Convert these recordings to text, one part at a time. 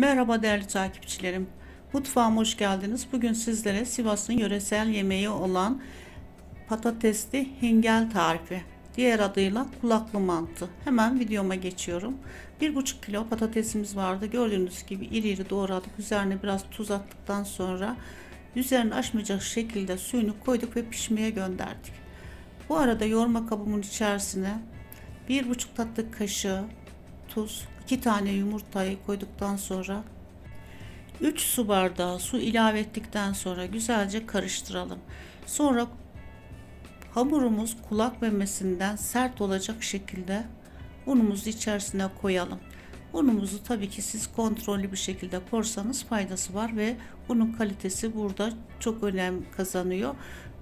Merhaba değerli takipçilerim. Mutfağıma hoş geldiniz. Bugün sizlere Sivas'ın yöresel yemeği olan patatesli hingel tarifi. Diğer adıyla kulaklı mantı. Hemen videoma geçiyorum. 1,5 kilo patatesimiz vardı. Gördüğünüz gibi iri iri doğradık. Üzerine biraz tuz attıktan sonra üzerine aşmayacak şekilde suyunu koyduk ve pişmeye gönderdik. Bu arada yoğurma kabımın içerisine 1,5 tatlı kaşığı tuz, 2 tane yumurtayı koyduktan sonra 3 su bardağı su ilave ettikten sonra güzelce karıştıralım. Sonra hamurumuz kulak memesinden sert olacak şekilde unumuzu içerisine koyalım. Unumuzu tabii ki siz kontrollü bir şekilde korsanız faydası var ve unun kalitesi burada çok önem kazanıyor.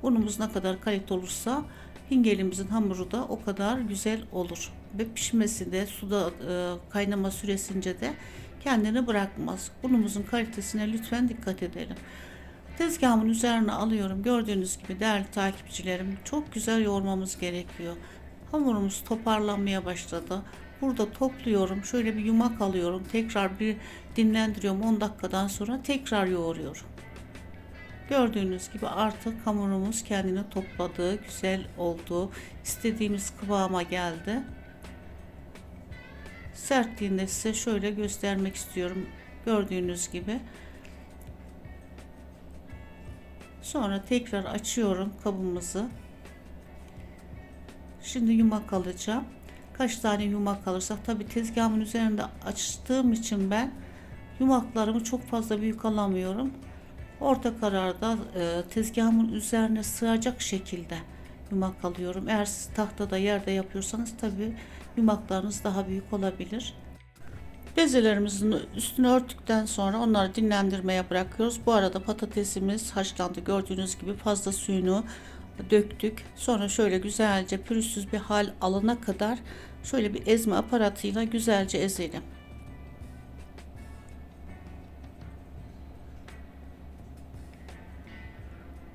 Unumuz ne kadar kalite olursa hingelimizin hamuru da o kadar güzel olur. Ve pişmesi de suda e, kaynama süresince de kendini bırakmaz. Unumuzun kalitesine lütfen dikkat edelim. Tezgahımın üzerine alıyorum. Gördüğünüz gibi değerli takipçilerim çok güzel yoğurmamız gerekiyor. Hamurumuz toparlanmaya başladı. Burada topluyorum. Şöyle bir yumak alıyorum. Tekrar bir dinlendiriyorum. 10 dakikadan sonra tekrar yoğuruyorum. Gördüğünüz gibi artık hamurumuz kendini topladı. Güzel oldu. İstediğimiz kıvama geldi. Sertliğinde size şöyle göstermek istiyorum. Gördüğünüz gibi. Sonra tekrar açıyorum kabımızı. Şimdi yumak alacağım. Kaç tane yumak alırsak tabi tezgahımın üzerinde açtığım için ben yumaklarımı çok fazla büyük alamıyorum. Orta kararda e, tezgahımın üzerine sığacak şekilde yumak alıyorum. Eğer siz tahtada yerde yapıyorsanız tabi yumaklarınız daha büyük olabilir. Bezelerimizin üstünü örttükten sonra onları dinlendirmeye bırakıyoruz. Bu arada patatesimiz haşlandı. Gördüğünüz gibi fazla suyunu döktük. Sonra şöyle güzelce pürüzsüz bir hal alana kadar şöyle bir ezme aparatıyla güzelce ezelim.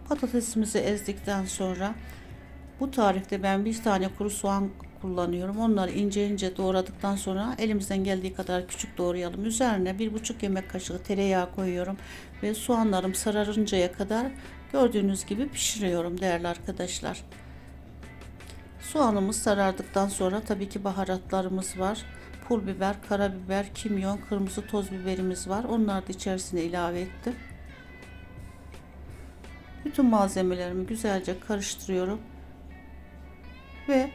Patatesimizi ezdikten sonra bu tarifte ben bir tane kuru soğan kullanıyorum. Onları ince ince doğradıktan sonra elimizden geldiği kadar küçük doğrayalım. Üzerine bir buçuk yemek kaşığı tereyağı koyuyorum ve soğanlarım sararıncaya kadar gördüğünüz gibi pişiriyorum değerli arkadaşlar. Soğanımız sarardıktan sonra tabii ki baharatlarımız var. Pul biber, karabiber, kimyon, kırmızı toz biberimiz var. Onları da içerisine ilave ettim. Bütün malzemelerimi güzelce karıştırıyorum. Ve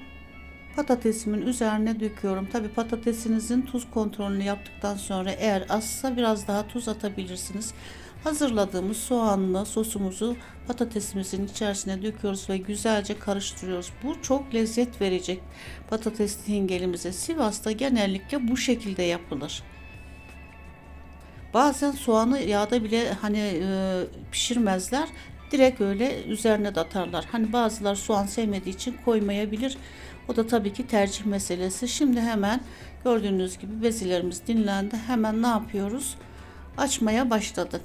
patatesimin üzerine döküyorum. Tabi patatesinizin tuz kontrolünü yaptıktan sonra eğer azsa biraz daha tuz atabilirsiniz. Hazırladığımız soğanlı sosumuzu patatesimizin içerisine döküyoruz ve güzelce karıştırıyoruz. Bu çok lezzet verecek patatesli hingelimize. Sivas'ta genellikle bu şekilde yapılır. Bazen soğanı yağda bile hani e, pişirmezler. Direkt öyle üzerine de atarlar. Hani bazılar soğan sevmediği için koymayabilir. O da tabii ki tercih meselesi. Şimdi hemen gördüğünüz gibi bezilerimiz dinlendi. Hemen ne yapıyoruz? Açmaya başladık.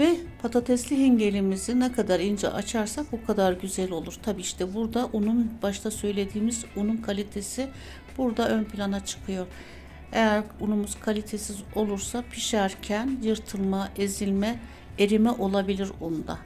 Ve patatesli hingelimizi ne kadar ince açarsak o kadar güzel olur. Tabi işte burada unun başta söylediğimiz unun kalitesi burada ön plana çıkıyor. Eğer unumuz kalitesiz olursa pişerken yırtılma, ezilme, erime olabilir unda.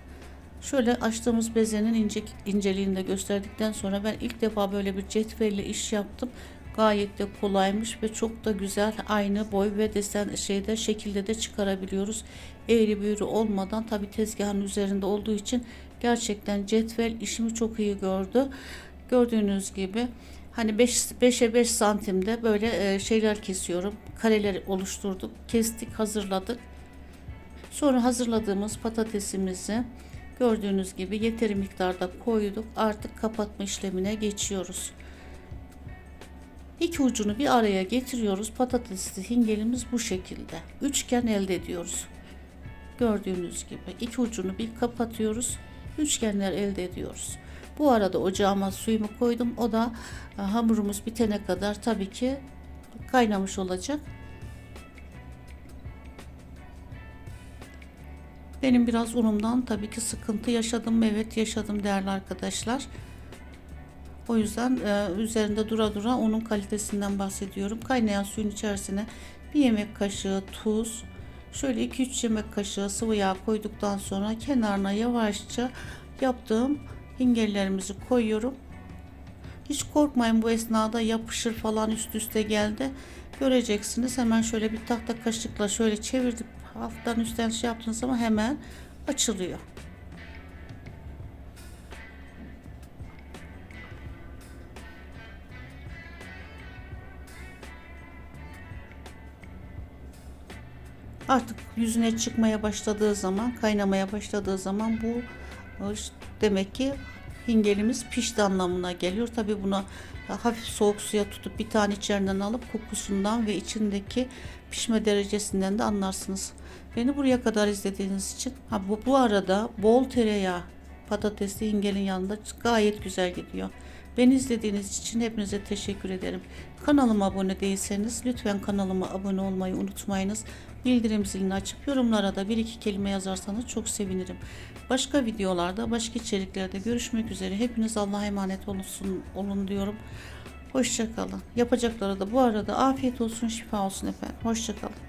Şöyle açtığımız bezenin ince, inceliğini de gösterdikten sonra ben ilk defa böyle bir cetvelle iş yaptım. Gayet de kolaymış ve çok da güzel aynı boy ve desen şeyde şekilde de çıkarabiliyoruz. Eğri büğrü olmadan tabi tezgahın üzerinde olduğu için gerçekten cetvel işimi çok iyi gördü. Gördüğünüz gibi hani 5 5'e 5 santimde böyle e, şeyler kesiyorum. Kareler oluşturduk. Kestik, hazırladık. Sonra hazırladığımız patatesimizi gördüğünüz gibi yeteri miktarda koyduk. Artık kapatma işlemine geçiyoruz. İki ucunu bir araya getiriyoruz. Patatesli hingelimiz bu şekilde. Üçgen elde ediyoruz. Gördüğünüz gibi iki ucunu bir kapatıyoruz. Üçgenler elde ediyoruz. Bu arada ocağıma suyumu koydum. O da e, hamurumuz bitene kadar tabii ki kaynamış olacak. Benim biraz unumdan tabii ki sıkıntı yaşadım. Evet yaşadım değerli arkadaşlar. O yüzden e, üzerinde dura dura unun kalitesinden bahsediyorum. Kaynayan suyun içerisine bir yemek kaşığı tuz, şöyle 2-3 yemek kaşığı sıvı yağ koyduktan sonra kenarına yavaşça yaptığım hingellerimizi koyuyorum. Hiç korkmayın bu esnada yapışır falan üst üste geldi. Göreceksiniz hemen şöyle bir tahta kaşıkla şöyle çevirdik alttan üstten şey yaptığınız zaman hemen açılıyor. Artık yüzüne çıkmaya başladığı zaman, kaynamaya başladığı zaman bu e, demek ki hingelimiz pişti anlamına geliyor. Tabi buna hafif soğuk suya tutup bir tane içeriden alıp kokusundan ve içindeki pişme derecesinden de anlarsınız. Beni buraya kadar izlediğiniz için ha bu, bu arada bol tereyağı patatesli hingelin yanında gayet güzel gidiyor. Beni izlediğiniz için hepinize teşekkür ederim. Kanalıma abone değilseniz lütfen kanalıma abone olmayı unutmayınız. Bildirim zilini açıp yorumlara da bir iki kelime yazarsanız çok sevinirim. Başka videolarda, başka içeriklerde görüşmek üzere. Hepiniz Allah'a emanet olsun, olun diyorum. Hoşçakalın. Yapacakları da bu arada afiyet olsun, şifa olsun efendim. Hoşçakalın.